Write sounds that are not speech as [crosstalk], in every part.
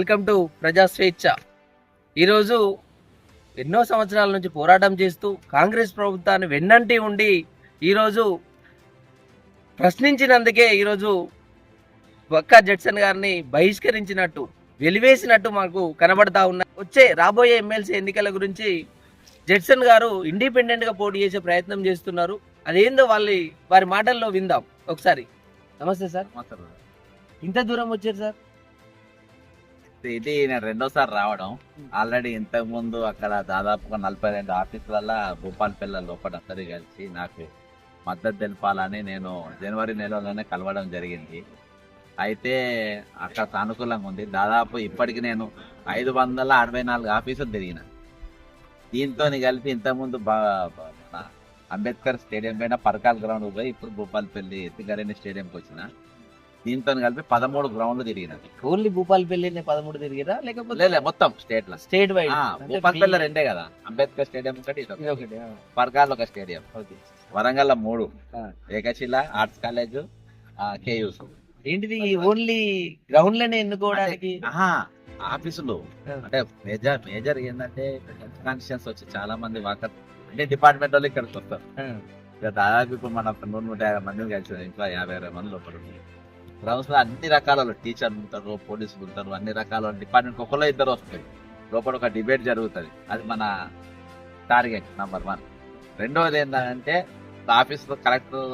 Welcome to ప్రజా స్వేచ్ఛ ఈరోజు ఎన్నో సంవత్సరాల నుంచి పోరాటం చేస్తూ కాంగ్రెస్ ప్రభుత్వాన్ని వెన్నంటి ఉండి ఈరోజు ప్రశ్నించినందుకే ఈరోజు బక్కా జడ్సన్ గారిని బహిష్కరించినట్టు వెలివేసినట్టు మాకు కనబడతా ఉన్నాయి. వచ్చే రాబోయే ఎమ్మెల్సీ ఎన్నికల గురించి జడ్సన్ గారు ఇండిపెండెంట్గా పోటీ చేసే ప్రయత్నం చేస్తున్నారు. అదేందో వాళ్ళ వారి మాటల్లో విందాం. ఒకసారి. నమస్తే సార్. ఇంత దూరం వచ్చారు సార్? ఇది నేను రెండోసారి రావడం. ఆల్రెడీ ఇంతకు ముందు అక్కడ దాదాపుగా నలభై రెండు ఆఫీసులలో భూపాలపల్లి లోపల అందరూ కలిసి నాకు మద్దతు తెలపాలని నేను జనవరి నెలలోనే కలవడం జరిగింది. అయితే అక్కడ సానుకూలంగా ఉంది. దాదాపు ఇప్పటికి నేను ఐదు వందల అరవై నాలుగు ఆఫీసులు తిరిగిన. దీంతో కలిపి ఇంతకుముందు అంబేద్కర్ స్టేడియం పైన పరకాల్ గ్రౌండ్ పోయి ఇప్పుడు భూపాలపల్లి ఎత్తిగారేని స్టేడియంకి వచ్చిన. దీంతో కలిపి పదమూడు గ్రౌండ్లు తిరిగిన ఓన్లీ భూపాలపల్లి పదమూడు తిరిగిరా? లేకపోతే మొత్తం స్టేట్లో స్టేట్ వైడ్ భూపాలపల్లి రెండే కదా. అంబేద్కర్ స్టేడియం ఒకటి ఒకటి. పరకాల్ ఒక స్టేడియం. వరంగల్ మూడు. ఏకశిల ఆర్ట్స్ కాలేజ్ కేయూస్ ఏంటిది ఓన్లీ గ్రౌండ్లోనే ఎన్నుకోవడానికి ఆఫీసులు. అంటే మేజర్ మేజర్ ఏంటంటే హెల్త్ కాన్షియన్స్ వచ్చి చాలా మంది వాకర్ అంటే డిపార్ట్మెంట్ వాళ్ళు ఇక్కడికి వస్తారు. దాదాపు ఇప్పుడు మన నూట నూట యాభై మందిని కలిసి ఇంకా యాభై అరవై మంది లోపల గ్రౌండ్స్ అన్ని రకాల టీచర్లు ఉంటారు పోలీసులు ఉంటారు అన్ని రకాల డిపార్ట్మెంట్ ఒకళ్ళు ఇద్దరు వస్తుంది లోపల ఒక డిబేట్ జరుగుతుంది. అది మన టార్గెట్ నంబర్ వన్ రెండవది ఏంటంటే ఆఫీస్లో కలెక్టర్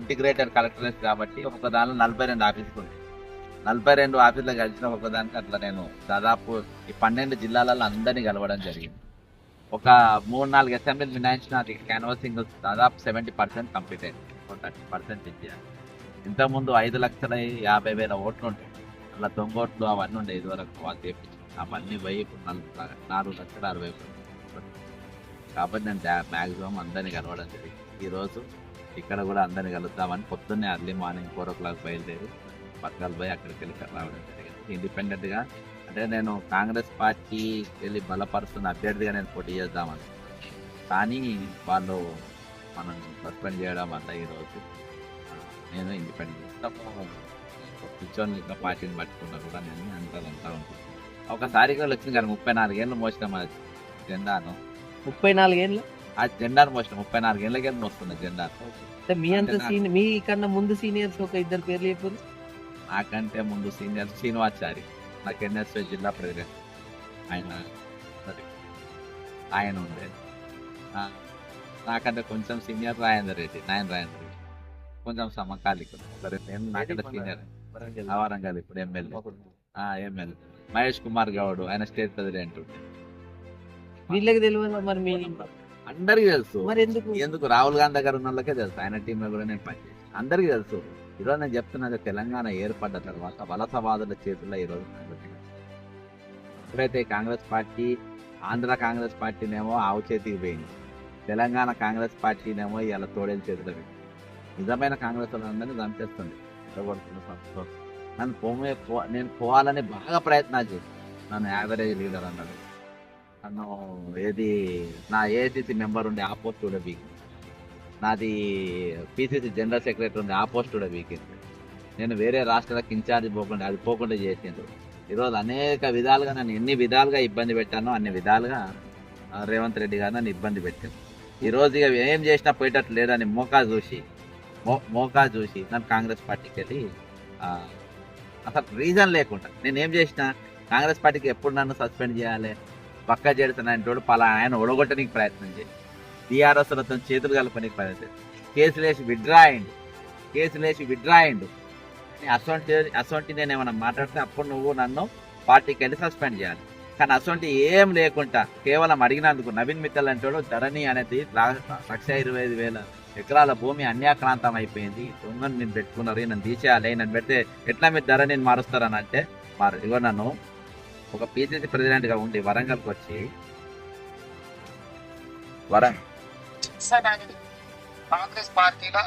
ఇంటిగ్రేటెడ్ కలెక్టరేట్ కాబట్టి ఒక్కొక్క దానిలో నలభై రెండు ఆఫీసులు ఉంటాయి. నలభై రెండు ఆఫీసులు కలిసిన ఒక్కొక్క దానికి అట్లా నేను దాదాపు ఈ పన్నెండు జిల్లాలలో అందరినీ కలవడం జరిగింది. ఒక మూడు నాలుగు అసెంబ్లీలు మినాయించిన అది క్యాన్వాసింగ్ దాదాపు సెవెంటీ పర్సెంట్ కంప్లీట్ అయింది. థర్టీ పర్సెంట్ ఇచ్చేయాలి. ఇంతకుముందు ఐదు లక్షల యాభై వేల ఓట్లు ఉంటాయి అలా దొంగ ఓట్లు అవన్నీ ఉండే ఇదివరకు వాళ్ళు తెప్పించి అవన్నీ పోయి ఇప్పుడు నాలుగు నాలుగు లక్షల అరవై కాబట్టి నేను మ్యాక్సిమం అందరినీ కలవడం జరిగింది. ఈరోజు ఇక్కడ కూడా అందరిని కలుద్దామని పొద్దున్నే early morning four o'clock బయలుదేరి పక్కలు పోయి అక్కడికి వెళ్ళి రావడం జరిగింది. ఇండిపెండెంట్గా అంటే నేను కాంగ్రెస్ పార్టీ వెళ్ళి బలపరుస్తున్న అభ్యర్థిగా నేను పోటీ చేద్దామని. కానీ వాళ్ళు మనం సస్పెండ్ చేయడం వల్ల ఈరోజు నేను ఇండిపెండెంట్ కూర్చొని ఇంకా పార్టీని పట్టుకున్నా కూడా నేను అంతా ఉంటుంది ఒకసారి కూడా వచ్చింది కానీ ముప్పై నాలుగేళ్ళు మోసిన మా జెండాను ముప్పై నాలుగేళ్ళు ఆ జెండాను మోసిన ముప్పై నాలుగేళ్ళకి మోస్తున్నా జెండా అంటే మీ అంత సీనియర్ మీ కన్నా ముందు సీనియర్స్ ఒక ఇద్దరు పేర్లు చెప్పారు నాకంటే ముందు సీనియర్ శ్రీనివాచారి నాకు ఎన్ఎస్ఏ జిల్లా ప్రెసిడెంట్ ఆయన ఆయన ఉండే ఆ, నాకంటే కొంచెం సీనియర్ రాజేందర్ రెడ్డి నాయన రాజేందర్ కొంచెం సమకాలికులు సరే నేను నాకంటే సీనియర్ వరంగల్. ఇప్పుడు ఎమ్మెల్యే ఎమ్మెల్యే మహేష్ కుమార్ గౌడ్ ఆయన స్టేట్ ప్రెసిడెంట్ వీళ్ళకి తెలియదు మరి మీ అందరికీ తెలుసు. మరి ఎందుకు? ఎందుకు? రాహుల్ గాంధీ దగ్గర ఉన్న వాళ్ళకే తెలుసు. ఆయన టీంలో కూడా నేను పనిచేసి అందరికీ తెలుసు. ఈరోజు నేను చెప్తున్నది తెలంగాణ ఏర్పడ్డ తర్వాత వలసవాదుల చేతుల్లో ఈరోజు. ఎప్పుడైతే కాంగ్రెస్ పార్టీ ఆంధ్ర కాంగ్రెస్ పార్టీనేమో ఆవు చేతికి పోయింది. తెలంగాణ కాంగ్రెస్ పార్టీనేమో ఇలా తోడేల చేతిలో పోయింది నిజమైన కాంగ్రెస్ వాళ్ళందరినీ చంపేస్తుంది. ఇవ్వబడుతున్న సంస్థలో నన్ను పోమే పో నేను పోవాలని బాగా ప్రయత్నాలు చేసి నన్ను యావరేజ్ లీడర్ అన్నాడు. నన్ను ఏది నా ఏసీసీ మెంబర్ ఉండే ఆ పోస్ట్ కూడా వీక్ నాది పిసిసి జనరల్ సెక్రటరీ ఉండే ఆ పోస్ట్ కూడా వీకింది. నేను వేరే రాష్ట్రాలకు ఇన్ఛార్జ్ పోకుండా అది పోకుండా చేసిండ్రు. ఈరోజు అనేక విధాలుగా నన్ను ఎన్ని విధాలుగా ఇబ్బంది పెట్టానో అన్ని విధాలుగా రేవంత్ రెడ్డి గారు నన్ను ఇబ్బంది పెట్టారు. ఈరోజు ఇక ఏం చేసినా పోయేటట్టు లేదని మోకా చూసి మో మోకా చూసి నన్ను కాంగ్రెస్ పార్టీకి వెళ్ళి అసలు రీజన్ లేకుండా నేను ఏం చేసినా కాంగ్రెస్ పార్టీకి ఎప్పుడు నన్ను సస్పెండ్ చేయాలి? పక్క చేడుతున్నాయంటోడు పలా ఆయన ఒడగొట్టడానికి ప్రయత్నం చేసి టీఆర్ఎస్లతో చేతులు కలపడానికి ప్రయత్నం చేసి కేసులు వేసి విడ్రా అయిండు కేసులు వేసి విడ్రా అయిండు అసొంటి అసొంటి నేను ఏమైనా మాట్లాడితే అప్పుడు నువ్వు నన్ను పార్టీకి వెళ్ళి సస్పెండ్ చేయాలి. కానీ అసొంటి ఏం లేకుండా కేవలం అడిగినందుకు నవీన్ మిత్తల్ అంటాడు ధరణి అనేది లక్ష ఇరవై ఐదు వేల ఎకరాల భూమి అన్యాక్రాంతం అయిపోయింది దొంగను నేను పెట్టుకున్నారు నన్ను తీసేయాలి నన్ను పెడితే ఎట్లా మీరు ధరణిని మారుస్తారని అంటే మారు ఇగో నన్ను ఒక పిసిసి ప్రెసిడెంట్గా ఉండి వరంగల్కి వచ్చి వరం సార్ ఆయన కాంగ్రెస్ పార్టీలో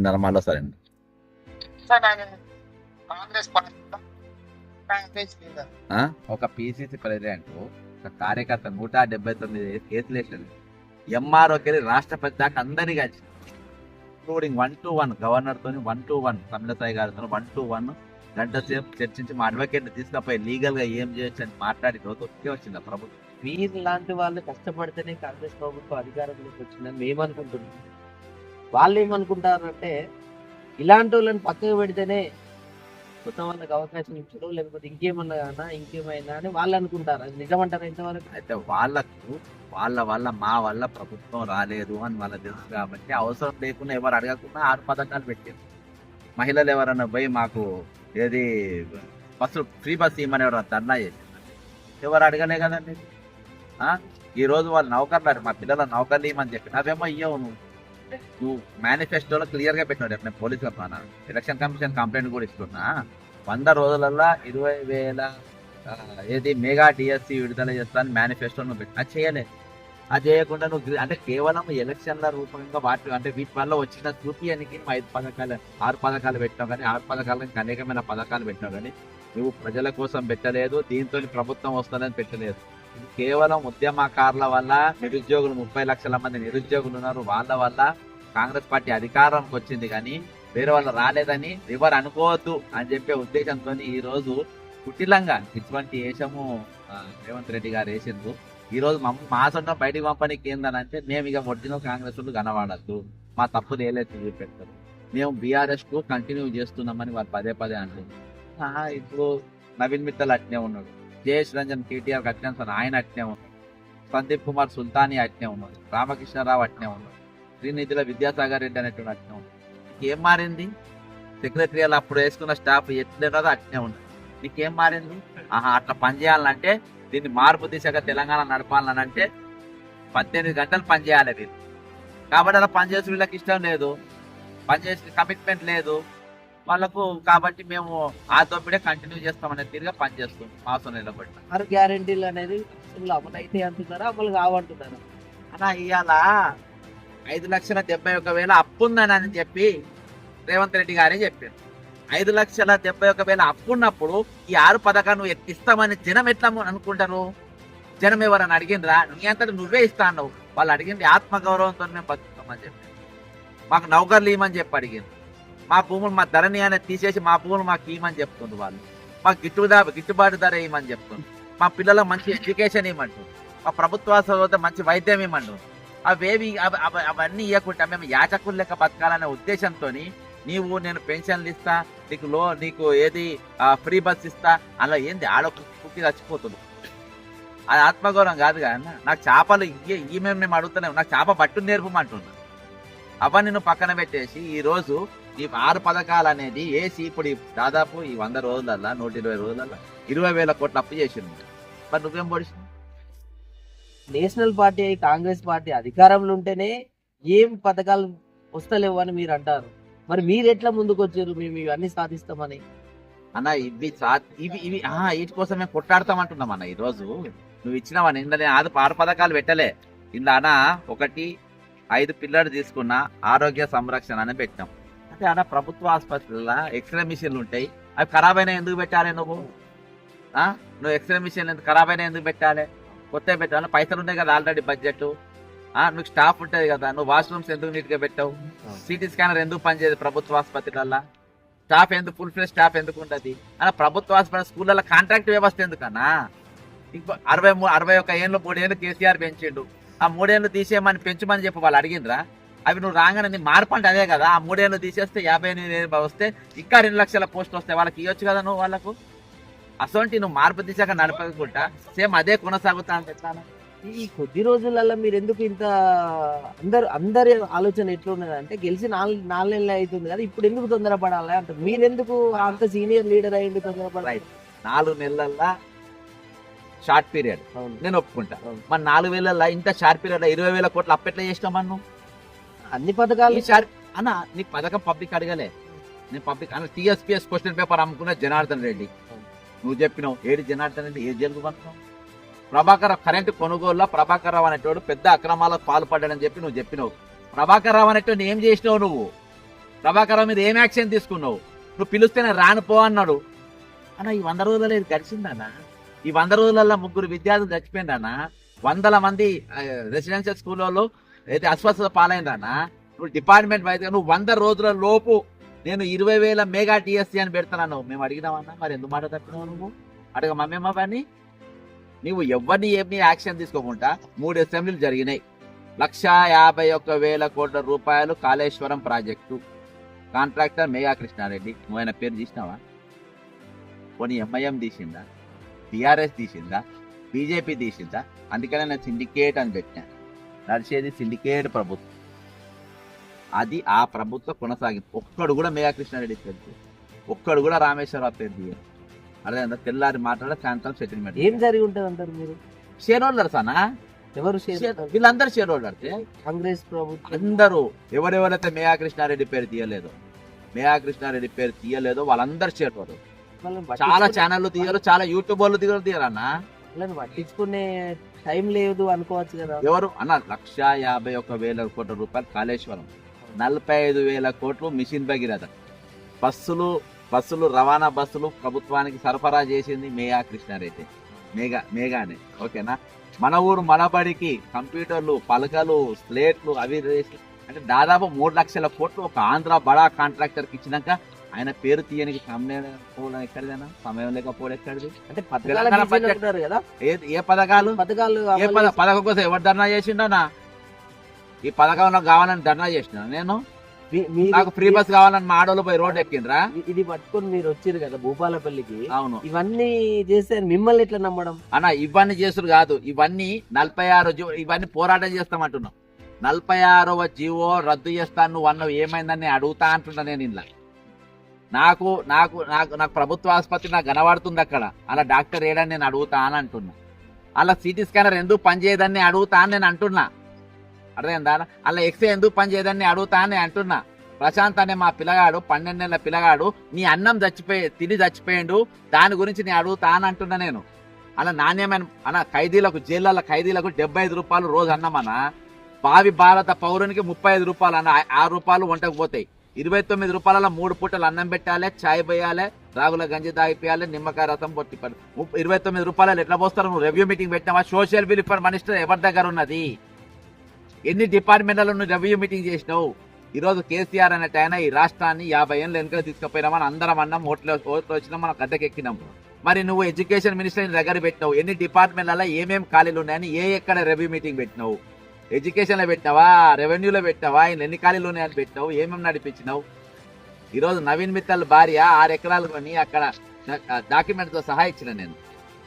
నర్మాలో సరే ఆయన కాంగ్రెస్ పార్టీలో ఒక పిసిసి ప్రెసిడెంట్ ఒక కార్యకర్త నూట డెబ్బై తొమ్మిది కేసులు వేసాడు ఎంఆర్ఓకి వెళ్ళి రాష్ట్రపతి దాకా అందరికీ వచ్చింది including one two one గవర్నర్తో one two one Tamilisai garu one two one గంట సేపు చర్చించి మా అడ్వకేట్ తీసుకపోయి లీగల్గా ఏం చేయొచ్చు అని మాట్లాడి రోజు ఒకే వచ్చింది ప్రభుత్వం. మీరు లాంటి వాళ్ళు కష్టపడితేనే కాంగ్రెస్ ప్రభుత్వం అధికారంలోకి వచ్చిందని మేము అనుకుంటున్నాం వాళ్ళు ఏమనుకుంటారంటే ఇలాంటి వాళ్ళని పక్కకు పెడితేనే కొత్త వాళ్ళకి అవకాశం ఇచ్చడం లేకపోతే ఇంకేమన్నా అన్నా ఇంకేమైనా అని వాళ్ళు అనుకుంటారు. అది నిజమంటారా ఇంతవరకు? అయితే వాళ్ళకు వాళ్ళ వల్ల మా వల్ల ప్రభుత్వం రాలేదు అని వాళ్ళకి తెలుసు కాబట్టి అవసరం లేకుండా ఎవరు అడగకుండా ఆరు పథకాలు పెట్టారు. మహిళలు ఎవరన్నా పోయి మాకు ఏది బస్సు ఫ్రీ బస్ ఇవ్వమని ఎవరు ధర్నా చేశారు? ఎవరు అడగలే కదండి? ఈరోజు వాళ్ళు నౌకర్లు మా పిల్లల నౌకర్లు ఇవ్వమని చెప్పి నావేమో ఇయ్యవు నువ్వు. నువ్వు మేనిఫెస్టోలో క్లియర్గా పెట్టినావు నేను పోలీసుల పాన. ఎలక్షన్ కమిషన్ కంప్లైంట్ కూడా ఇస్తున్నా. వంద రోజులలో ఇరవై వేల ఏది మెగా డిఎస్సి విడుదల చేస్తాను మేనిఫెస్టో నువ్వు పెట్టి అది చేయలే. అది చేయకుండా నువ్వు అంటే కేవలం ఎలక్షన్ల రూపంగా వాటి అంటే వీటి వల్ల వచ్చిన చూపియానికి నువ్వు ఐదు పథకాలు ఆరు పథకాలు పెట్టినావు కానీ ఆరు పథకాలకి అనేకమైన పథకాలు పెట్టినావు కానీ నువ్వు ప్రజల కోసం పెట్టలేదు దీంతో ప్రభుత్వం వస్తుందని పెట్టలేదు. ఇది కేవలం ఉద్యమకారుల వల్ల నిరుద్యోగులు ముప్పై లక్షల మంది నిరుద్యోగులు ఉన్నారు వాళ్ళ వల్ల. కాంగ్రెస్ పార్టీ అధికారంకి వచ్చింది కానీ వేరే వాళ్ళు రాలేదని ఎవరు అనుకోవద్దు అని చెప్పే ఉద్దేశంతో ఈ రోజు కుటిలంగా ఇటువంటి వేషము రేవంత్ రెడ్డి గారు వేసిండ్రు. ఈ రోజు మమ్మ మా సొంత బయటికి పంపడానికి ఏందనంటే మేము ఇక ఒరిజినల్ కాంగ్రెస్ వాళ్ళు కనబడద్దు. మా తప్పు ఏలైతే చూపెడతారు. మేము బీఆర్ఎస్కు కంటిన్యూ చేస్తున్నామని వాళ్ళు పదే పదే అంటున్నారు. ఇప్పుడు నవీన్ మిత్తల్ అట్నే ఉన్నాడు. జయేష్ రంజన్ కేటీఆర్ అట్నే ఆయన అట్నే ఉన్నాడు సందీప్ కుమార్ సుల్తానీ అట్నే ఉన్నాడు రామకృష్ణారావు అట్నే ఉన్నాడు శ్రీనిధిలో విద్యాసాగర్ రెడ్డి అనేటువంటి అట్నే ఉన్నాడు ఏం మారింది? సెక్రటరీలు అప్పుడు వేసుకున్న స్టాఫ్ ఎట్లేదో అట్నే ఉంది. నీకేం మారింది? ఆహా అట్లా పనిచేయాలంటే దీన్ని మార్పు దిశగా తెలంగాణ నడపాలని అంటే పద్దెనిమిది గంటలు పనిచేయాలి వీళ్ళు. కాబట్టి అలా పనిచేసే వీళ్ళకి ఇష్టం లేదు. పనిచేసే కమిట్మెంట్ లేదు. వాళ్ళకు కాబట్టి మేము ఆ దొబ్బిడే కంటిన్యూ చేస్తామనే తీరుగా పని చేస్తాం మాసం నిలబడి ఆరు గ్యారెంటీలు అనేది అమలు అయితే అంటున్నారా అమలు కావంటున్నారా. అలా ఇవాళ ఐదు లక్షల డెబ్బై ఒక వేల అప్పుందని అని చెప్పి రేవంత్ రెడ్డి గారే చెప్పారు. ఐదు లక్షల డెబ్బై ఒక వేల అప్పున్నప్పుడు ఈ ఆరు పథకాలు నువ్వు ఇస్తామని జనం ఎట్లా అనుకుంటారు? జనం ఎవరని అడిగిండ్రా? నీ అంతటి నువ్వే ఇస్తా అన్నావు. వాళ్ళు అడిగింది ఆత్మగౌరవంతో మేము బతుకుతామని చెప్పి మాకు నౌకర్లు ఇవ్వమని చెప్పి అడిగింది మా భూములు మా ధరని అనేది తీసేసి మా భూములు మాకు ఇవ్వమని చెప్తుంది వాళ్ళు. మాకు గిట్టుదా గిట్టుబాటు ధర ఇవ్వమని చెప్తుంది మా పిల్లలకు మంచి ఎడ్యుకేషన్ ఇవ్వమంటుంది మా ప్రభుత్వ వద్ద మంచి వైద్యం ఇవ్వమంటుంది అవేవి అవ- అవన్నీ ఇవ్వకుండా మేము యాచకులు లెక్క బతకాలనే ఉద్దేశంతో నీవు నేను పెన్షన్లు ఇస్తా నీకు లో నీకు ఏది ఫ్రీ బస్ ఇస్తా అలా ఏంది? ఆడ కుక్కి చచ్చిపోతుంది. అది ఆత్మగౌరవం కాదు కానీ నాకు చేపలు ఇయ్యే ఈ మేము మేము అడుగుతున్నాం నాకు చేప పట్టు నేర్పమంటున్నా అవన్నీ నువ్వు పక్కన పెట్టేసి ఈరోజు ఈ ఆరు పథకాలు అనేది వేసి ఇప్పుడు దాదాపు ఈ వంద రోజులల్లా నూట ఇరవై రోజులల్లా ఇరవై వేల కోట్ల అప్పు చేసింది మరి నువ్వేం పొడిచినావు? నేషనల్ పార్టీ కాంగ్రెస్ పార్టీ అధికారంలో ఉంటేనే ఏం పథకాలు వస్తలేవు అని మీరు అంటారు. మరి మీరు ఎట్లా ముందుకు వచ్చారు? మేము ఇవన్నీ సాధిస్తామని. అన్న ఇవి సా- ఇవి ఇవి ఆ, వీటి కోసమే కొట్టాడతామంటున్నాం అన్న ఈ రోజు నువ్వు ఇచ్చినావని ఇందులో ఆరు ఆరు పథకాలు పెట్టలే. ఇందులో అన్న ఒకటి ఐదు పిల్లలు తీసుకున్న ఆరోగ్య సంరక్షణ అని పెట్టాం అంటే అన్న ప్రభుత్వ ఆసుపత్రుల్లో ఎక్స్రే మిషన్లు ఉంటాయి. అవి ఖరాబ్ అయినా ఎందుకు పెట్టాలి నువ్వు? నువ్వు ఎక్స్రే మిషన్ ఎందుకు ఖరాబ్ అయినా ఎందుకు పెట్టాలి? కొత్త పెట్టాలి? పైసలు ఉన్నాయి కదా ఆల్రెడీ బడ్జెట్ నువ్వు స్టాఫ్ ఉంటుంది కదా. నువ్వు వాష్రూమ్స్ ఎందుకు నీట్గా పెట్టావు? సిటీ స్కానర్ ఎందుకు పనిచేయదు ప్రభుత్వ ఆసుపత్రులల్లో? స్టాఫ్ ఎందుకు ఫుల్ ఫ్లెజ్ స్టాఫ్ ఎందుకు ఉంటది? అలా ప్రభుత్వ ఆసుపత్రి స్కూళ్ళలో కాంట్రాక్ట్ వ్యవస్థ ఎందుకన్నా? ఇంకో అరవై అరవై ఒక ఏళ్ళు మూడేళ్ళు కేసీఆర్ పెంచిండు. ఆ మూడేళ్ళు తీసేయమని పెంచమని చెప్పి వాళ్ళు అడిగిండ్రా? అవి నువ్వు రాగానే మార్పు అంటే అదే కదా. ఆ మూడేళ్ళు తీసేస్తే యాభై ఎనిమిది వస్తే ఇంకా రెండు లక్షల పోస్టులు వస్తాయి. వాళ్ళకి ఇవ్వచ్చు కదా నువ్వు వాళ్ళకు? అసొంటి నువ్వు మార్పు దిశగా నడపకుండా సేమ్ అదే కొనసాగుతా అని చెప్తాను ఈ కొద్ది రోజులలో మీరు ఎందుకు ఇంత అందరు అందరి ఆలోచన ఎట్లున్నది అంటే గెలిచి నాలుగు నాలుగు నెలలు అవుతుంది కదా ఇప్పుడు ఎందుకు తొందరపడాలి అంటారు? మీరు ఎందుకు అంత సీనియర్ లీడర్ అయ్యింది తొందరపడాలి. నాలుగు నెలల్లో షార్ట్ పీరియడ్. నేను ఒప్పుకుంటా. మరి నాలుగు వేల ఇంత షార్ట్ పీరియడ్ ఇరవై వేల కోట్లు అప్పెట్లా చేసినాం మనం అన్ని పథకాలు ఈసారి అన్న నీకు పథకం పబ్లిక్ అడగలే. నేను పబ్లిక్ అన్న టీఎస్పీఎస్ క్వశ్చన్ పేపర్ అమ్ముకున్న జనార్దన్ రెడ్డి. నువ్వు చెప్పినావు ఏడు జనార్దన్ రెడ్డి? ఏ జైలుకు పంపుతావు ప్రభాకర్ కరెంటు కొనుగోలులో ప్రభాకర్ రావు అనేటోడు పెద్ద అక్రమాలకు పాల్పడ్డాడని చెప్పి నువ్వు చెప్పినావు. ప్రభాకర్ రావు అనేటోడు ఏం చేసినావు నువ్వు? ప్రభాకర్ రావు మీద ఏం యాక్షన్ తీసుకున్నావు? నువ్వు పిలుస్తేనే రానుపో అన్నాడు. అన్న ఈ వంద రోజులలో ఇది గడిచిందన్నా ఈ వంద రోజులలో ముగ్గురు విద్యార్థులు చచ్చిపోయిందన్నా వందల మంది రెసిడెన్షియల్ స్కూల్లో అయితే అస్వస్థత పాలైందన్నా? నువ్వు డిపార్ట్మెంట్ అయితే నువ్వు వంద రోజుల లోపు నేను ఇరవై వేల మెగా టీఎస్సీ అని పెడుతున్నాను మేము అడిగినామన్నా మరి ఎందుకు మాట తప్పినావు నువ్వు? అడగ మమ్మేమో పని నువ్వు ఎవరిని ఏమి యాక్షన్ తీసుకోకుండా మూడు అసెంబ్లీలు జరిగినాయి. లక్ష యాభై ఒక్క వేల కోట్ల రూపాయలు కాళేశ్వరం ప్రాజెక్టు. కాంట్రాక్టర్ మేఘా కృష్ణారెడ్డి. నువ్వు ఆయన పేరు తీసినావా? పోనీ ఎంఐఎం తీసిందా? టిఆర్ఎస్ తీసిందా? బీజేపీ తీసిందా? అందుకనే నేను సిండికేట్ అని పెట్టాను. నడిచేది సిండికేట్ ప్రభుత్వం. అది ఆ ప్రభుత్వం కొనసాగింది ఒక్కడు కూడా మేఘా కృష్ణారెడ్డి. ఒక్కడు కూడా రామేశ్వరరావు తీయదు అదే తెల్లారి మాట్లాడే సాయంత్రం సెటిల్మెంట్ ఏం జరిగి ఉంటది అంటారు మీరు? షేర్ హోల్డర్స్ అనా? ఎవరు వీళ్ళందరూ షేర్ హోల్డర్స్ కాంగ్రెస్ ప్రభుత్వం. అందరూ. ఎవరెవరైతే మేఘా కృష్ణారెడ్డి పేరు తీయలేదో మేఘా కృష్ణారెడ్డి పేరు తీయలేదో వాళ్ళందరూ షేర్ హోల్డర్ చాలా ఛానళ్ళు తీయరు చాలా యూట్యూబ్ వాళ్ళు తీయరు తీయరన్నా? వాళ్ళని పట్టించుకునే టైం లేదు అనుకోవచ్చు కదా. ఎవరు? అన్న లక్ష యాభై ఒక్క వేల కోట్ల రూపాయలు కాళేశ్వరం. నలభై ఐదు వేల కోట్లు మిషన్ భగీరథ. బస్సులు బస్సులు రవాణా బస్సులు ప్రభుత్వానికి సరఫరా చేసింది మేఘా కృష్ణారెడ్డి. మేఘా మేఘానే. ఓకేనా? మన ఊరు మనబడికి కంప్యూటర్లు పలకలు స్లేట్లు అవి అంటే దాదాపు మూడు లక్షల కోట్లు ఒక ఆంధ్ర బడా కాంట్రాక్టర్కి ఇచ్చినాక ఆయన పేరు తీయనికి సమయం లేకపోవడం ఎక్కడిదైనా సమయం లేకపోవడం ఎక్కడిది? అంటే పథకాల కదా? ఏ పథకాలు? పథకాలు ఏ పద పథకం కోసం ఎవరు ధర్నా చేసిండోనా ఈ పథకం నాకు కావాలని ధర్నా చేసిన నేను? నాకు ఫ్రీ బస్ కావాలని మా ఆడోళ్ళు పోయి రోడ్ ఎక్కిండ్రా? ఇది పట్టుకొని మీరు వచ్చారు కదా భూపాలపల్లికి? అవును. ఇవన్నీ చేస్తే మిమ్మల్ని ఎట్లా నమ్మడం? అన్న ఇవన్నీ చేసుడు కాదు. ఇవన్నీ నలభై ఆరు ఇవన్నీ పోరాటం చేస్తామంటున్నాం. నలభై ఆరవ జీవో రద్దు చేస్తాను నువ్వు అన్నవి. ఏమైందని అడుగుతా అంటున్నా నేను ఇలా నాకు నాకు నాకు నాకు ప్రభుత్వ ఆసుపత్రి నాకు కనబడుతుంది అక్కడ. అలా డాక్టర్ ఏడని నేను అడుగుతా అని అంటున్నా. అలా సిటీ స్కానర్ ఎందుకు పనిచేయదని అడుగుతా అని నేను అంటున్నా. అర్థమైందా? అలా ఎక్స్రే ఎందుకు పనిచేయదని అడుగుతా అని అంటున్నా. ప్రశాంత్ అనే మా పిల్లగాడు పన్నెండు నెలల పిల్లగాడు నీ అన్నం చచ్చిపోయి తిని చచ్చిపోయిండు దాని గురించి నేను అడుగుతా అని అంటున్నా నేను. అలా నాణ్యమైన అన్న ఖైదీలకు జైళ్ళ ఖైదీలకు డెబ్బై ఐదు రూపాయలు రోజు అన్నమన్నా. భావి భారత పౌరునికి ముప్పై ఐదు రూపాయలు అన్న ఆరు రూపాయలు వంటకు పోతాయి. ఇరవై తొమ్మిది రూపాయల మూడు పూటలు అన్నం పెట్టాలి చాయ్ పోయాలి రాగుల గంజి తాగిపోయాలి నిమ్మకాయ రసం పొట్టి ఇరవై తొమ్మిది రూపాయలు ఎట్లా పోస్తారు? నువ్వు రివ్యూ మీటింగ్ పెట్టినావా? సోషల్ వెల్ఫేర్ మినిస్టర్ ఎవరి దగ్గర ఉన్నది? ఎన్ని డిపార్ట్మెంట్లలో నువ్వు రివ్యూ మీటింగ్ చేసినావు? ఈరోజు కేసీఆర్ అనేట ఆయన ఈ రాష్ట్రాన్ని యాభై ఏళ్ళు వెనుక తీసుకుపోయినామని అందరం అన్నం ఓట్లు ఓట్లు వచ్చినా మనం గద్దెకెక్కినాం. మరి నువ్వు ఎడ్యుకేషన్ మినిస్టర్ దగ్గర పెట్టినావు. ఎన్ని డిపార్ట్మెంట్లలో ఏమేమి ఖాళీలు ఉన్నాయని ఏ ఎక్కడ రెవ్యూ మీటింగ్ పెట్టినావు? ఎడ్యుకేషన్లో పెట్టినావా రెవెన్యూలో పెట్టినావా ఆయన ఎన్ని ఖాళీలు ఉన్నాయని పెట్టినావు ఏమేమి నడిపించినావు? ఈరోజు నవీన్ మిత్తల్ భార్య ఆరు ఎకరాలు కొని అక్కడ డాక్యుమెంట్తో సహా ఇచ్చిన నేను.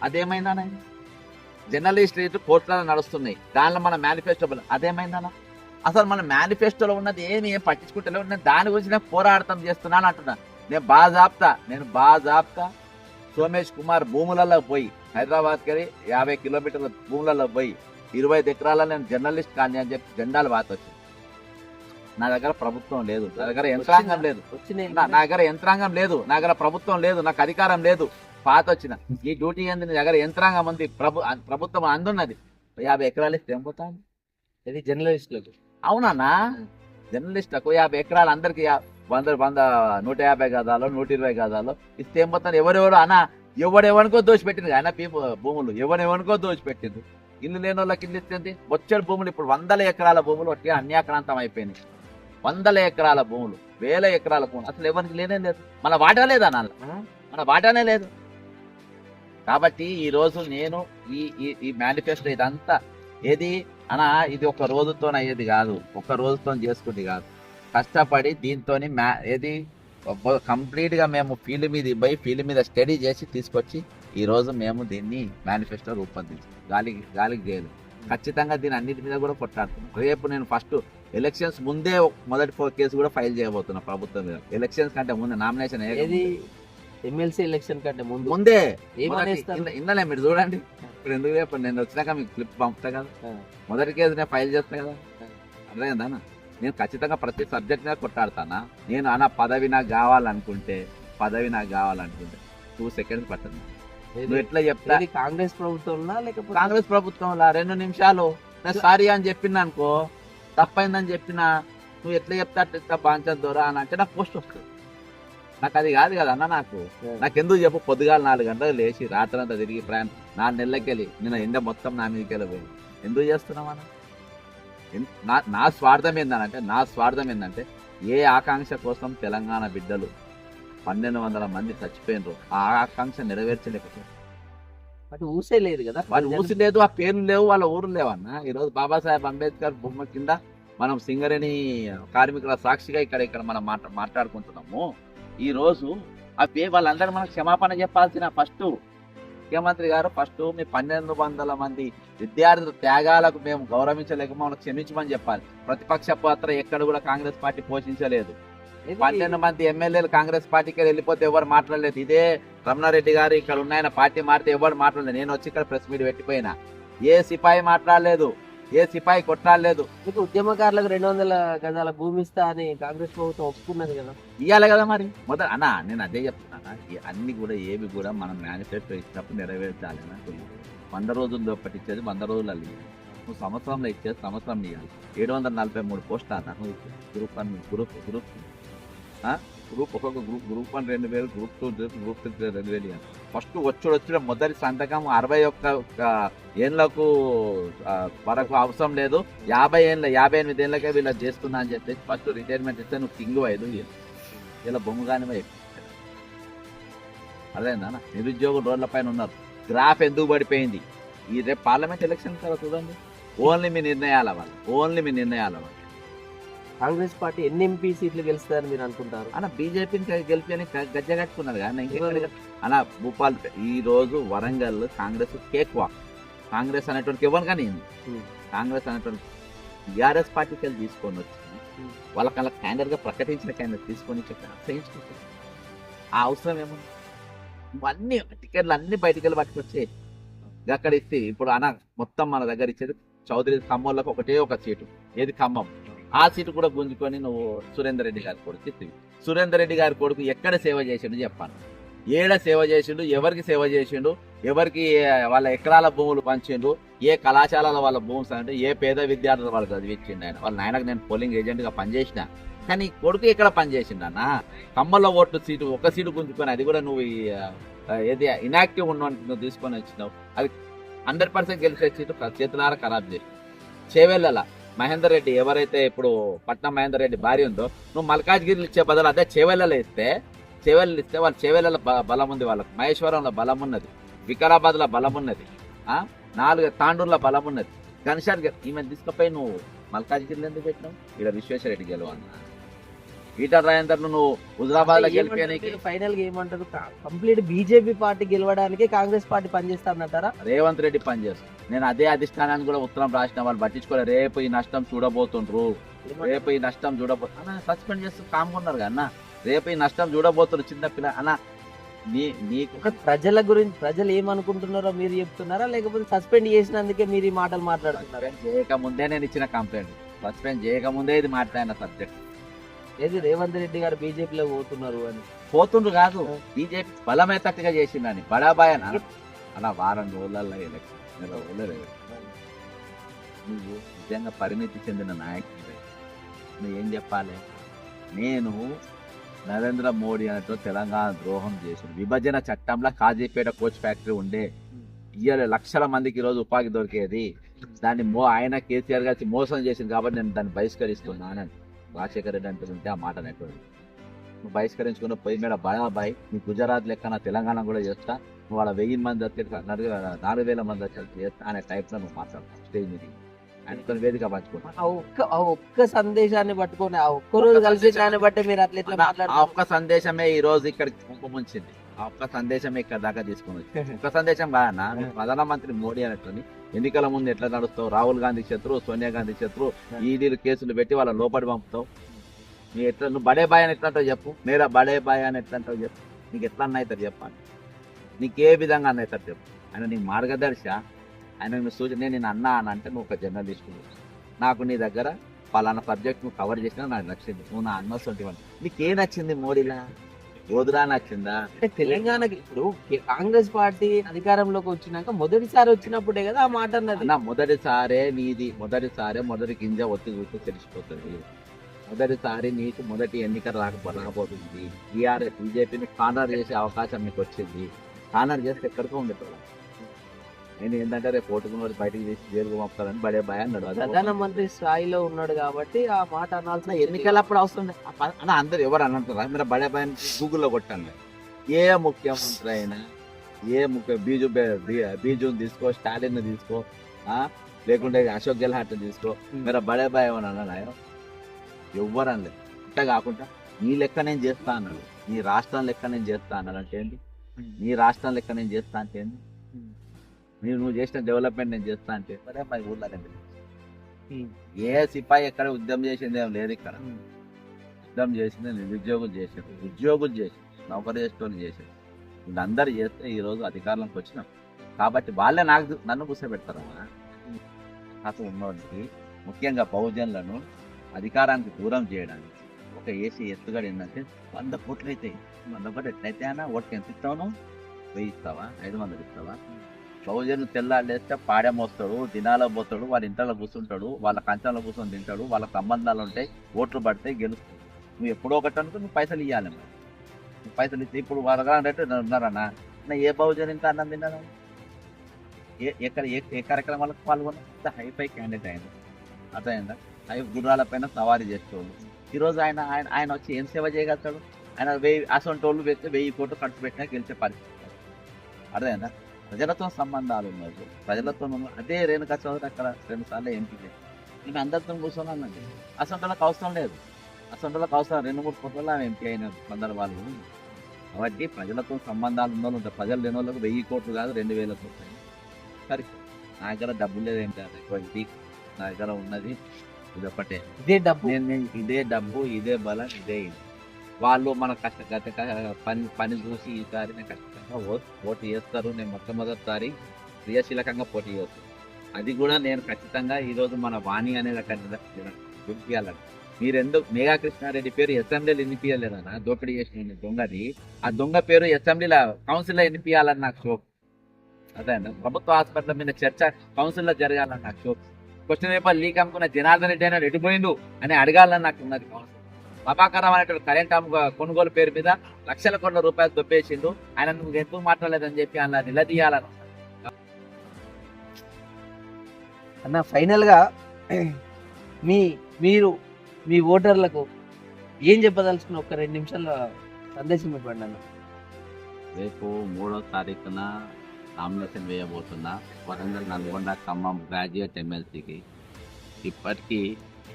అదేమైందా జర్నలిస్ట్ రేట్లు కోట్లలో నడుస్తున్నాయి. దానిలో మన మేనిఫెస్టో అదేమైందా అసలు మన మేనిఫెస్టోలో ఉన్నది ఏమి? ఏం పట్టించుకుంటలేవు? నేను దాని గురించి నేను పోరాటం చేస్తున్నాను అంటున్నా. నేను బాజాప్తా నేను బాజాప్తా సోమేష్ కుమార్ భూములలో పోయి హైదరాబాద్కి యాభై కిలోమీటర్ల భూములలో పోయి ఇరవై ఐదు ఎకరాల నేను జర్నలిస్ట్ కానీ అని చెప్పి జెండాలు వాతొచ్చు నా దగ్గర ప్రభుత్వం లేదు. నా దగ్గర యంత్రాంగం లేదు. నా దగ్గర యంత్రాంగం లేదు. నా దగ్గర ప్రభుత్వం లేదు. నాకు అధికారం లేదు. పాత వచ్చిన ఈ డ్యూటీ ఏంది? నీ దగ్గర యంత్రాంగం ఉంది. ప్రభు ప్రభుత్వం అందున్నది. యాభై ఎకరాలు ఇస్తే ఏం పోతాను ఇది జర్నలిస్టులకు. అవునన్నా. జర్నలిస్టులకు యాభై ఎకరాలు అందరికి వంద వంద నూట యాభై గదాలు నూట ఇరవై గదాలు ఇస్తే ఏం పోతాను ఎవరెవరు అన్న ఎవడెవరికో దోచి పెట్టింది. ఆయన పీపు భూములు. ఎవరెవరికో దోచి పెట్టింది. ఇల్లు లేని వాళ్ళకి ఇల్లు ఇస్తుంది బొచ్చడి భూములు ఇప్పుడు వందల ఎకరాల భూములు ఒట్టి అన్యాక్రాంతం అయిపోయినాయి. వందల ఎకరాల భూములు వేల ఎకరాల భూములు. అసలు ఎవరికి లేనే లేదు. మన వాటా లేదా నాన్న? మన వాటానే లేదు. కాబట్టి ఈ రోజు నేను ఈ ఈ మేనిఫెస్టో ఇదంతా ఏది? అనా ఇది ఒక రోజుతో అయ్యేది కాదు. ఒక రోజుతో చేసుకుంది కాదు. కష్టపడి దీంతో ఏది? కంప్లీట్గా మేము ఫీల్డ్ మీద పోయి ఫీల్డ్ మీద స్టడీ చేసి తీసుకొచ్చి ఈ రోజు మేము దీన్ని మేనిఫెస్టో రూపొందించాం. గాలికి గాలికి చేయలేదు ఖచ్చితంగా దీని అన్నిటి మీద కూడా కొట్లాడుతున్నాం. రేపు నేను ఫస్ట్ ఎలక్షన్స్ ముందే మొదటి ఫోర్ కేసు కూడా ఫైల్ చేయబోతున్నా ప్రభుత్వం మీద. ఎలక్షన్స్ కంటే ముందు నామినేషన్ ఏది? ఎమ్మెల్సీ ఎలక్షన్ కంటే ముందు. ముందే. ఇన్నలే మీరు చూడండి. ఇప్పుడు ఎందుకు చెప్పండి నేను వచ్చినాక మీకు క్లిప్ పంపుతా కదా. మొదటి కేసు నేను ఫైల్ చేస్తా కదా. అర్థమైందా నేను ఖచ్చితంగా ప్రతి సబ్జెక్ట్ మీద కొట్టాడతానా నేను అన్న పదవి నాకు కావాలనుకుంటే పదవి నాకు కావాలనుకుంటే టూ సెకండ్స్ పట్టదు. ఏది- నువ్వు ఎట్లా చెప్తా? కాంగ్రెస్ ప్రభుత్వంలో లేకపోతే? కాంగ్రెస్ ప్రభుత్వంలో? రెండు నిమిషాలు. సారీ అని చెప్పిన అనుకో తప్పైందని చెప్పిన నువ్వు ఎట్లా చెప్తా? అట్లా బాంచద్దోరా అని అంటే నాకు పోస్ట్ వస్తుంది. నాకు అది కాదు కదా అన్న నాకు. నాకు ఎందుకు చెప్పు? పొద్దుగాల నాలుగు గంటలు లేచి రాత్రంతా తిరిగి ప్రయాణం. నాలుగు నెలలకెళ్ళి నిన్న ఎండ మొత్తం నా మీదకి వెళ్ళిపోయింది. ఎందుకు చేస్తున్నావు అన్న? నా నా స్వార్థం ఏంటంటే నా స్వార్థం ఏంటంటే ఏ ఆకాంక్ష కోసం తెలంగాణ బిడ్డలు పన్నెండు వందల మంది చచ్చిపోయినరు. ఆ ఆకాంక్ష నెరవేర్చలేకపోయారు. అటు ఊసే లేదు కదా? వాళ్ళు ఊసి లేదు ఆ పేర్లు లేవు వాళ్ళ ఊరు లేవన్న ఈరోజు బాబాసాహెబ్ అంబేద్కర్ బొమ్మ కింద మనం సింగరేణి కార్మికుల సాక్షిగా ఇక్కడ ఇక్కడ మనం మాట్లా మాట్లాడుకుంటున్నాము. ఈ రోజు ఆ పే వాళ్ళందరూ మనకు క్షమాపణ చెప్పాల్సిన ఫస్ట్ ముఖ్యమంత్రి గారు ఫస్ట్ మీ పన్నెండు వందల మంది విద్యార్థుల త్యాగాలకు మేము గౌరవించలేక మమ్మల్ని క్షమించమని చెప్పాలి. ప్రతిపక్ష పాత్ర ఎక్కడ కూడా కాంగ్రెస్ పార్టీ పోషించలేదు. పన్నెండు మంది ఎమ్మెల్యేలు కాంగ్రెస్ పార్టీకి వెళ్ళిపోతే ఎవరు మాట్లాడలేదు. ఇదే రమణారెడ్డి గారు ఇక్కడ ఉన్నాయన పార్టీ మారితే ఎవరు మాట్లాడలేదు. నేను వచ్చి ఇక్కడ ప్రెస్ మీట్ పెట్టిపోయినా. ఏ సిపాయి మాట్లాడలేదు ఏ సిపాయి కొట్లాడలేదు. మీకు ఉద్యమకారులకు రెండు వందల గజాల భూమి ఇస్తా అని కాంగ్రెస్ ప్రభుత్వం ఒప్పుకున్నది కదా? ఇవ్వాలి కదా మరి. మొదట అన్న నేను అదే చెప్తున్నా ఈ అన్ని కూడా ఏవి కూడా మనం మేనిఫెస్టో ఇచ్చినప్పుడు నెరవేర్చాలి వంద రోజుల్లో ఒకటి ఇచ్చేది వంద రోజులలో ఇవ్వాలి. నువ్వు సంవత్సరంలో ఇచ్చేది సంవత్సరం ఇవ్వాలి ఏడు వందల నలభై మూడు పోస్ట్ అన్న. Group one group group? Group ఒక్కొక్క గ్రూప్ గ్రూప్ వన్ రెండు వేలు గ్రూప్ టూ గ్రూప్ త్రీ రెండు వేలు ఫస్ట్ వచ్చుడు వచ్చిన మొదటి సంతకం అరవై ఒక్క ఏళ్ళకు వరకు అవసరం లేదు. యాభై ఏళ్ళ యాభై ఎనిమిది ఏళ్ళకే వీళ్ళు చేస్తున్నా అని చెప్పేసి ఫస్ట్ రిటైర్మెంట్ ఇస్తే నువ్వు కింగ్ ఐదు ఇలా బొమ్మ కానీ అదేందా నిరుద్యోగులు రోడ్ల పైన ఉన్నారు. గ్రాఫ్ ఎందుకు పడిపోయింది? ఈ రేపు పార్లమెంట్ ఎలక్షన్ తర్వాత చూడండి. ఓన్లీ మీ నిర్ణయాల వల్ల ఓన్లీ మీ నిర్ణయాల వల్ల. కాంగ్రెస్ పార్టీ ఎన్ని ఎంపీ సీట్లు గెలుస్తారని మీరు అనుకుంటారు? అన్న బీజేపీని గెలిపి గజ్జ కట్టుకున్నారు కానీ ఇంకెక్కడ అలా భూపాల్ ఈ రోజు వరంగల్ కాంగ్రెస్ కేక్ వాక్ కాంగ్రెస్ అనేటువంటి ఎవరు కానీ. కాంగ్రెస్ అనేటువంటి టీఆర్ఎస్ పార్టీకి వెళ్ళి తీసుకొని వచ్చి. వాళ్ళకి అలా క్యాండిడేట్గా ప్రకటించిన క్యాండిడేట్ తీసుకొని చెప్పి అసహించుకుంటారు ఆ అవసరం ఏముంది? ఇవన్నీ టికెట్లు అన్ని బయటికి వెళ్ళి పట్టుకొచ్చి అక్కడ ఇస్తే ఇప్పుడు అన్న మొత్తం మన దగ్గర ఇచ్చేది చౌదరి ఖమ్మంలోకి ఒకటే ఒక సీటు ఏది ఖమ్మం? ఆ సీటు కూడా గుంజుకొని నువ్వు సురేందర్ రెడ్డి గారి కొడుకు సురేందర్ రెడ్డి గారి కొడుకు ఎక్కడ సేవ చేసిండు చెప్పాను. ఏడ సేవ చేసిండు ఎవరికి సేవ చేసిండు ఎవరికి వాళ్ళ ఎకరాల భూములు పంచిండు ఏ కళాశాలల వాళ్ళ భూములు అంటే ఏ పేద విద్యార్థులు వాళ్ళు చదివించిండు ఆయన. వాళ్ళ నాయనకు నేను పోలింగ్ ఏజెంట్గా పనిచేసిన. కానీ కొడుకు ఎక్కడ పనిచేసిండు అన్న? కమ్మల్లో ఓట్లు సీటు ఒక సీటు గుంజుకొని అది కూడా నువ్వు ఏది ఇనాక్టివ్ ఉన్నవాడికి నువ్వు తీసుకొని వచ్చినావు. అది హండ్రెడ్ పర్సెంట్ గెలిచే సీటు చేతులారా ఖరాబ్ చేసి చేవెళ్ళలా? మహేందర్ రెడ్డి ఎవరైతే ఇప్పుడు పట్నం మహేందర్ రెడ్డి భార్య ఉందో నువ్వు మల్కాజ్గిరిలు ఇచ్చే బదులు అదే చేవెళ్ళలో ఇస్తే చేవెళ్ళు ఇస్తే వాళ్ళు చేవెళ్ళలో బ- బలం ఉంది వాళ్ళకి. మహేశ్వరంలో బలం ఉన్నది. వికారాబాద్లో బలం ఉన్నది. నాలుగు తాండూరులో బలం ఉన్నది. గన్షాట్ ఈమె తీసుకుపోయి నువ్వు మల్కాజ్గిరిలో ఎందుకు పెట్టినావు? ఇక్కడ విశ్వేశ్వరరెడ్డి గెలవన్నా. ఈటర్ రాజేందర్ నువ్వు హుజరాబాద్లో గెలిపి ఫైనల్గా ఏమంటారు? కంప్లీట్ బీజేపీ పార్టీ గెలవడానికి కాంగ్రెస్ పార్టీ పనిచేస్తారంటారా రేవంత్ రెడ్డి పనిచేస్తుంది నేను అదే అధిష్టానాన్ని కూడా ఉత్తరం రాసిన వాళ్ళు పట్టించుకోలే. రేపు ఈ నష్టం చూడబోతుండ్రు. రేపు ఈ నష్టం చూడబో సస్పెండ్ చేస్తూ కామ్కున్నారు అన్న. రేపు ఈ నష్టం చూడబోతున్నారు చిన్న పిల్ల. అన్న నీ నీకు ప్రజల గురించి ప్రజలు ఏమనుకుంటున్నారో మీరు చెప్తున్నారా? లేకపోతే సస్పెండ్ చేసినందుకే మీరు ఈ మాటలు మాట్లాడుతున్నారా? సస్పెండ్ చేయకముందే నేను ఇచ్చిన కంప్లైంట్ సస్పెండ్ చేయకముందే ఇది మాట్లాడిన సబ్జెక్ట్ ఏది రేవంత్ రెడ్డి గారు బీజేపీలో పోతున్నారు అని. పోతుండ్రు కాదు బీజేపీ బలమే తట్టుగా చేసిండని బడాబాయ్ అన్న. అలా వారం రోజులలో ఎలక్షన్ నెల రోజులు ఎలక్షన్. నువ్వు నిజంగా పరిణితి చెందిన నాయకుడివే. నువ్వు ఏం చెప్పాలి? నేను నరేంద్ర మోడీ అనేతో తెలంగాణ ద్రోహం చేసింది విభజన చట్టంలో కాజీపేట కోచ్ ఫ్యాక్టరీ ఉండే. ఇయ్యాలి లక్షల మందికి ఈరోజు ఉపాధి దొరికేది. దాన్ని మో ఆయన కేసీఆర్ గారి మోసం చేసింది కాబట్టి నేను దాన్ని బహిష్కరిస్తున్నానని. రాజశేఖర రెడ్డి అంటుంటే ఆ మాట అనేటువంటి నువ్వు బహిష్కరించుకున్న పోయి మీద బాయ్ నీ గుజరాత్ లెక్క నా తెలంగాణ కూడా చేస్తా నువ్వు వాళ్ళ వెయ్యి మంది వచ్చి నాలుగు నాలుగు వేల మంది వచ్చి చేస్తా అనే టైప్లో నువ్వు మాట్లాడతావు స్టేజ్ మీద. అనుకుని వేదిక పంచుకుంటా. ఆ ఒక్క ఆ ఒక్క సందేశాన్ని పట్టుకొని ఆ ఒక్క రోజు కలిసి దాన్ని బట్టి మీరు అట్లా ఇట్లా ఆ ఒక్క సందేశమే ఈ రోజు ఇక్కడికి కుంకుముంచింది ఆ ఒక్క సందేశమే ఇక్కడ దాకా తీసుకొని వచ్చి. [laughs] ఒక్క సందేశం కాదన్నా [laughs] ప్రధానమంత్రి మోడీ అనేటువంటి ఎన్నికల ముందు ఎట్లా నడుస్తావు? రాహుల్ గాంధీ శత్రు సోనియా గాంధీ శత్రు [laughs] ఈడీలు కేసులు పెట్టి వాళ్ళ లోపలి పంపుతావు? నీ ఎట్లా నువ్వు బడే బాయ్ అని ఎట్లా అంటావు చెప్పు? నేరా బడే బాయ్ అని ఎట్లా అంటావు చెప్పు? నీకు ఎట్లా అన్న అవుతారు చెప్పాలి నీకు ఏ విధంగా అన్న అవుతారు చెప్పు. ఆయన నీ మార్గదర్శ ఆయన నువ్వు సూచన నేను నేను అన్నా అని అంటే నువ్వు ఒక జర్నలిస్ట్ నాకు నీ దగ్గర పలానా సబ్జెక్ట్ నువ్వు కవర్ చేసినా నాకు నచ్చింది. నువ్వు నా అన్నటువంటి నీకేం నచ్చింది మోడీలా? గోధురా నచ్చిందా అంటే తెలంగాణకి ఇప్పుడు కాంగ్రెస్ పార్టీ అధికారంలోకి వచ్చినాక మొదటిసారి వచ్చినప్పుడే కదా ఆ మాట అన్నది. అన్న మొదటిసారే నీది మొదటిసారే మొదటి గింజ ఒత్తి చూస్తే తెలిసిపోతుంది. మొదటిసారి నీకు మొదటి ఎన్నిక రాకపో రాబోతుంది. టీఆర్ఎస్ బీజేపీని కార్నర్ చేసే అవకాశం మీకు వచ్చింది కార్నర్ చేస్తే ఎక్కడికో ఉండేటోళ్ళం నేను ఏంటంటే రేపు ఓటుకున్న బయటికి తీసి జైలుకు పంపుతారని బడే భయ అన్నాడు. అది ప్రధానమంత్రి స్థాయిలో ఉన్నాడు కాబట్టి ఆ మాట అనాల్సిన ఎన్నికలప్పుడు అవసరం అన్న అందరు ఎవరు అని అంటారా మీరు బడే భయ గూగుల్లో కొట్టండి. ఏ ముఖ్యమంత్రి అయినా ఏ ముఖ్య బీజు బీజుని తీసుకో స్టాలిన్ తీసుకో లేకుంటే అశోక్ గెహ్లాట్ తీసుకో. మీరు బడే భయ అని అన్నాడు ఎవ్వరు అనలేదు. ఇట్లా కాకుండా నీ లెక్క నేను చేస్తా అన్నాడు. నీ రాష్ట్రం లెక్క నేను చేస్తా అన్నాడు అంటే ఏంటి? నీ రాష్ట్రం లెక్క నేను చేస్తా అంటే ఏంటి? మీరు నువ్వు చేసిన డెవలప్మెంట్ నేను చేస్తా అంటే సరే మా ఊర్లో ఏ సిపాయి ఎక్కడ ఉద్యమం చేసింది ఏం లేదు ఇక్కడ. ఉద్యమం చేసింది నిరుద్యోగులు చేసారు ఉద్యోగులు చేసారు నౌకరీ చేసేటోళ్ళు చేశారు వీళ్ళందరూ చేస్తే ఈ రోజు అధికారంలోకి వచ్చినాం. కాబట్టి వాళ్ళే నాకు నన్ను కూర్చోబెడతారమ్మా అసలు ఉన్నోడికి ముఖ్యంగా బహుజనులను అధికారానికి దూరం చేయడానికి ఒక ఏసీ ఎత్తుగడ ఏంటంటే వంద కోట్లు అయితే వంద కోట్లు ఎట్లయితే అన్న ఓటుకి ఎంత ఇస్తావు వెయ్యి ఇస్తావా? ఐదు వందలు ఇస్తావా? బహుజనులు తెల్లాలేస్తే పాడెం వస్తాడు దినాలో పోతాడు వాళ్ళ ఇంట్లో కూర్చుంటాడు వాళ్ళ కంచంలో కూర్చొని తింటాడు వాళ్ళ సంబంధాలు ఉంటాయి ఓట్లు పడితే గెలుస్తాడు. నువ్వు ఎప్పుడో ఒకటి అనుకో నువ్వు పైసలు ఇవ్వాలి మరి. నువ్వు పైసలు ఇస్తే ఇప్పుడు వరగాలంటే ఉన్నారన్నా నా ఏ బహుజన్ ఇంత అన్నం తిన్నాను ఏ ఎక్కడ ఏ ఏ కార్యక్రమాలకు పాల్గొన్నా హైఫై క్యాండిడేట్ అయింది అర్థమైందా? హై గుర్రాల పైన సవారీ చేసేవాళ్ళు ఈరోజు ఆయన ఆయన ఆయన వచ్చి ఏం సేవ చేయగలుగుతాడు? ఆయన వెయ్యి అసొంటి వాళ్ళు పెడితే వెయ్యి కోట్లు ఖర్చు పెట్టినా గెలిచే పరిస్థితి. అర్థమైందా? ప్రజలతో సంబంధాలు ఉన్నాయి. ప్రజలతో అదే రేణుకా చౌదరి అక్కడ రెండు సార్లు ఎంపీ నేను అందరితో కూర్చోనండి అసొంటలకు అవసరం లేదు. అసొంటలకు అవసరం రెండు మూడు కోట్ల ఎంపీ అయిన సందర్భాలు. కాబట్టి ప్రజలతో సంబంధాలు ఉన్న వాళ్ళు ఉంటారు. ప్రజలు లేని వాళ్ళకు వెయ్యి కోట్లు కాదు రెండు వేల కోట్లు సరే నా దగ్గర డబ్బులు లేదు ఏంటి అటువంటి నా దగ్గర ఉన్నది. ఇది ఒకటే ఇదే డబ్బు ఇదే డబ్బు ఇదే బలం ఇదే వాళ్ళు మన కష్ట పని పని చూసి ఈసారి ఖచ్చితంగా ఓ- పోటీ చేస్తారు. నేను మొట్టమొదటిసారి క్రియాశీలకంగా పోటీ చేస్తాను. అది కూడా నేను ఖచ్చితంగా ఈ రోజు మన వాణి అనేది గుర్తియాలని మీరు ఎందుకు మేఘా కృష్ణారెడ్డి పేరు అసెంబ్లీలో ఎన్నిపించలేదన్నా దోపిడీ చేసిన దొంగది. ఆ దొంగ పేరు అసెంబ్లీలో కౌన్సిల్లో ఎన్నిపించాలని నాకు షోక్. అదే ప్రభుత్వ హాస్పిటల్ మీద చర్చ కౌన్సిల్లో జరగాలని నాకు షోక్. క్వశ్చన్ పేపర్ లీక్ అనుకున్న జనార్దన్ రెడ్డి అయినా ఎడిపోయిండు అని అడగాలని నాకు ఉన్నది కౌన్సిల్ ప్రభాకరం అనేటువంటి కరెంట్ అమ్ము కొనుగోలు పేరు మీద లక్షల కోట్ల రూపాయలు దొబ్బేసిండు. ఆయన నువ్వు ఎందుకు మాట్లాడలేదని చెప్పి అలా నిలదీయాలని అన్న ఫైనల్గా మీ మీరు మీ ఓటర్లకు ఏం చెప్పదలుచుకున్న ఒక రెండు నిమిషాల సందేశం ఇవ్వండి అన్న. రేపు మూడో తారీఖున నామినేషన్ వేయబోతున్నా వరంగల్ నల్గొండ ఖమ్మం గ్రాడ్యుయేట్ ఎమ్మెల్సీకి ఇప్పటికీ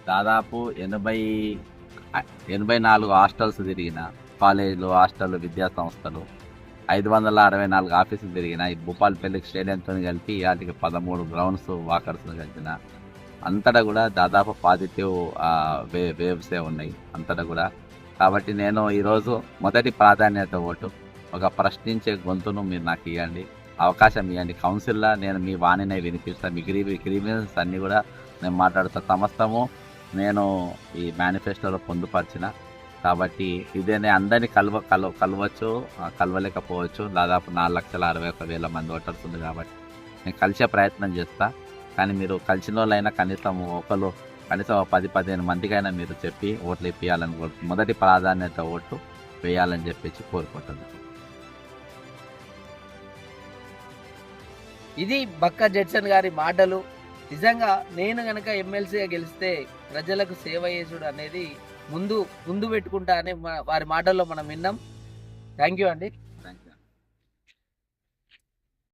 దాదాపు ఎనభై ఎనభై నాలుగు హాస్టల్స్ తిరిగిన కాలేజీలు హాస్టల్ విద్యా సంస్థలు ఐదు వందల అరవై నాలుగు ఆఫీసులు తిరిగిన ఈ భూపాల్పల్లి స్టేడియంతో కలిపి వాటికి పదమూడు గ్రౌండ్స్ వాకర్స్ కలిసిన అంతటా కూడా దాదాపు పాజిటివ్ వే వేవ్సే ఉన్నాయి. అంతటా కూడా. కాబట్టి నేను ఈరోజు మొదటి ప్రాధాన్యత ఓటు. ఒక ప్రశ్నించే గొంతును మీరు నాకు ఇవ్వండి అవకాశం ఇవ్వండి కౌన్సిల్లో నేను మీ వాణిని వినిపిస్తాను మీ గ్రీ గ్రీవెన్స్ అన్నీ కూడా నేను మాట్లాడుతా. సమస్తము నేను ఈ మేనిఫెస్టోలో పొందుపరిచిన. కాబట్టి ఇదేనే అందరినీ కలవ కలవ కలవచ్చు కలవలేకపోవచ్చు. దాదాపు నాలుగు లక్షల అరవై ఒక వేల మంది ఓటర్స్ ఉంది కాబట్టి నేను కలిసే ప్రయత్నం చేస్తా. కానీ మీరు కలిసిన వాళ్ళైనా కనీసం ఒకరు కనీసం పది పదిహేను మందికైనా మీరు చెప్పి ఓట్లు ఇప్పించాలని కోరు మొదటి ప్రాధాన్యత ఓట్లు వేయాలని చెప్పేసి కోరుకుంటుంది ఇది బక్క జడ్సన్ గారి మాటలు. నిజంగా నేను గనక ఎమ్మెల్సీగా గెలిస్తే ప్రజలకు సేవ చేసుడు అనేది ముందు ముందు పెట్టుకుంటా అనే మా- వారి మాటల్లో మనం విన్నాం. థ్యాంక్ యూ అండి.